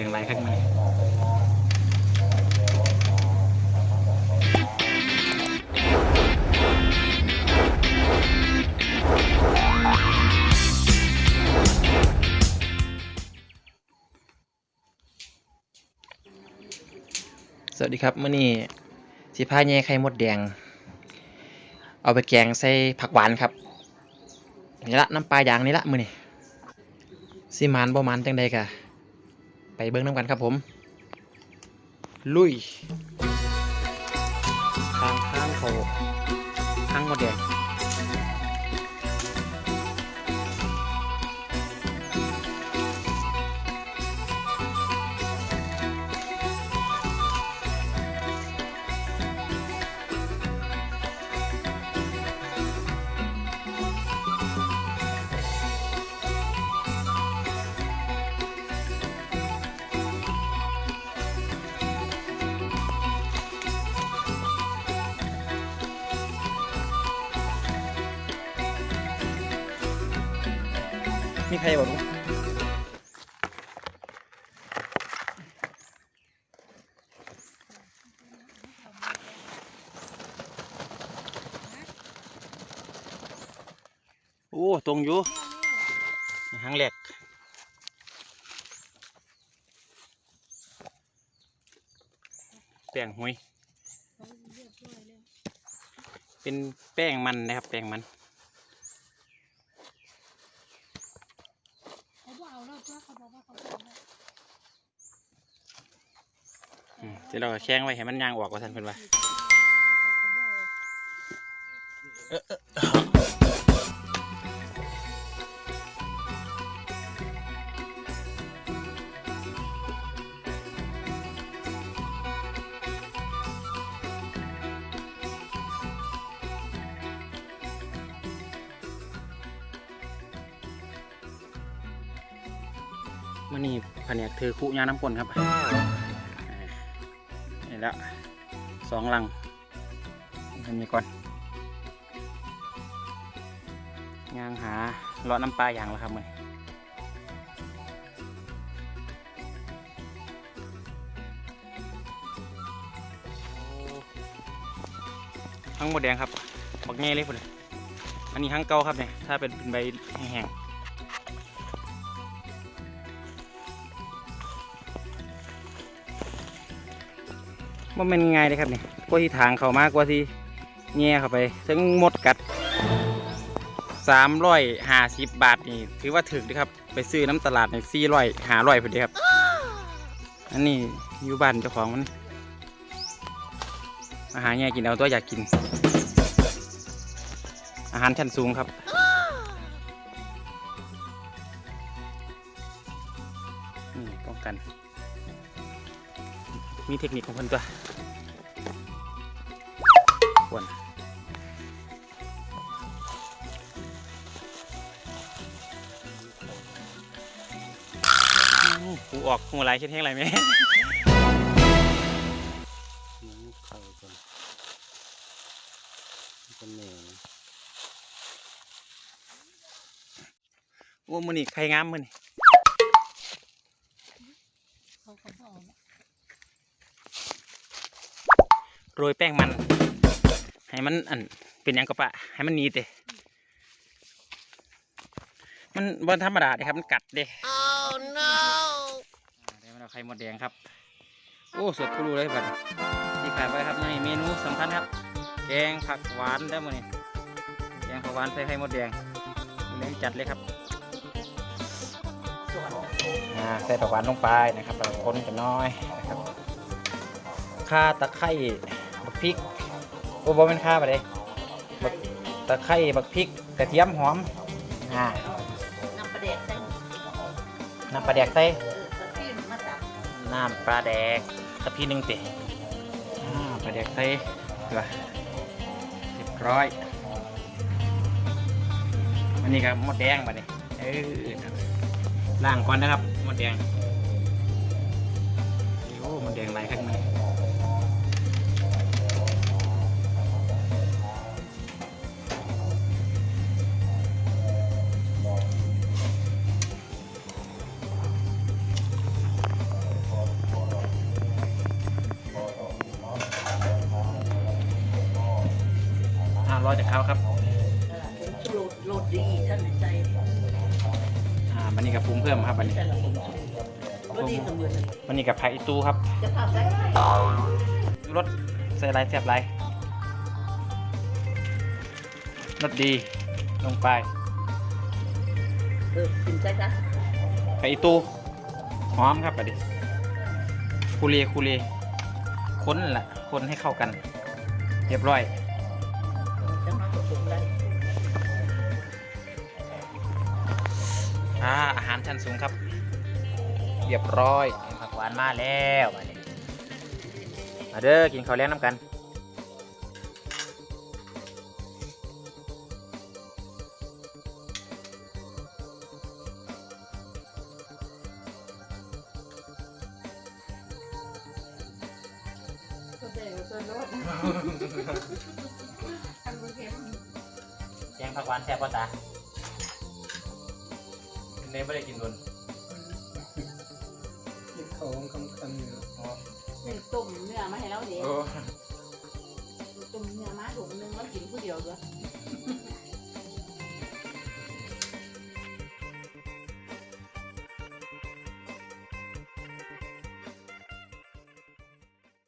ดงลายข้างในสวัสดีครับมื่อนี้สิพาแย่ไข่มดแดง เอาไปแกงใส่ผักหวานครับนี่ละน้ำปลาอย่างนี่ละมือนี่สิมันบ่มันจังใดกะ ไปเบิ้งน้ำกันครับผม ลุยทางทางเขาทางหมดแดง มีใครบอกโอ้ตรงอยู่หางแหลกแป้งหุยเป็นแป้งมันนะครับ แป้งมัน เขาบอกเอาแล้วเพื่อเขาบอกว่าเขาบอกแล้ว อืม เดี๋ยวเราแข้งไว้ให้มันยางออกว่าท่านเพิ่นว่ามันนี่แผนกถือคุยาน้ำกลนครับ อ่านี่ละสองลังมันมีก่อนย่างหาเลาะน้ำปลาอย่างแล้วครับมันทั้งหมดแดงครับบักแง่เลยพุ่นอันนี้ทั้งเก่าครับเนี่ยถ้าเป็นเป็นใบแห้ง ว่ามันง่ายเลยครับนี่กว่าที่ทางเขามากกว่าที่แง่เข้าไปถึงหมดกัดสามร้อยห้าสิบบาทนี่ถือว่าถึกนะครับ ไปซื้อน้ำตลาดในสี่ร้อยห้าร้อยพอดีครับ อันนี้อยู่บ้านเจ้าของมันอาหารแง่กินเอาตัวอยากกิน อาหารชั้นสูงครับนี่ป้องกัน มีเทคนิคของคนตัวควรอู้หูออกหูไหลเช็ดแห้งไหลไหมเข้าก่อนก็เหนื่อยโอ้มือนี่ใครงามมือนี่ เขาเขาบอกแล้ว โรยแป้งมัน ให้มันอันเป็นหยังกระปะให้มันหนีเตะมันบนธรรมดาเด้ครับมันกัดเด้ oh no ได้มาเราไข่มดแดงครับ โอ้สดกูรู้เลยบัดนี้ที่ขายไปครับนี่เมนูสำคัญครับ แกงผักหวานได้อมื้อนี้แกงผักหวานใส่ไข่มดแดงมื้อนี้จัดเลยครับอ่าใส่ผักหวานลงไปนะครับแล้วก็คนกันน้อยนะครับข่าตะไคร้ บักพริกโอ้บ่เป็นข่าปะเด้บักตะไคร้บักพริกกระเทียมหอมอ่าน้ำประเด็ดได้น้ำปลาแดกใส่เออตะกี้มาจากน้ำปลาแดกตะพีหนึ่งเตะอ่าปลาแดกใส่ละเรียบร้อยอันนี้ก็หมดแดงมาเนี่ยเออล่างก่อนนะครับหมดแดงโอ้หมดแดงหลายข้างใน รอจากเขาครับเออโหลดโหลดดีท่านไหนใจอ่าวันนี้กับปรุงเพิ่มครับวันนี้แต่ละคนโหลดดีเสมอเลยวันนี้กับผักอีตูครับจะทำได้รสใส่ไรแซ่บไรรสดีลงไปเออกินใจจ้ะผักอีตูหอมครับประเดี๋ยวคูเรคูเรค้นนั่นแหละคนให้เข้ากัน เรียบร้อย อ่าอาหารชั้นสูงครับ เรียบร้อยผักหวานมาแล้วมานี่มาเด้อกินข้าวแล้งน้ำกันก็ได้ก็รสทำมือเค็มแกงผักหวานแซ่บป่ะจ๊ะ เนยไม่ได้กินโดนกินของคำคันอยู่เป็นต้มเนื้อมาให้เราเดี๋ยวโอ้ต้มเนื้อมาถุงนึงแล้วกินผู้เดียวด้วย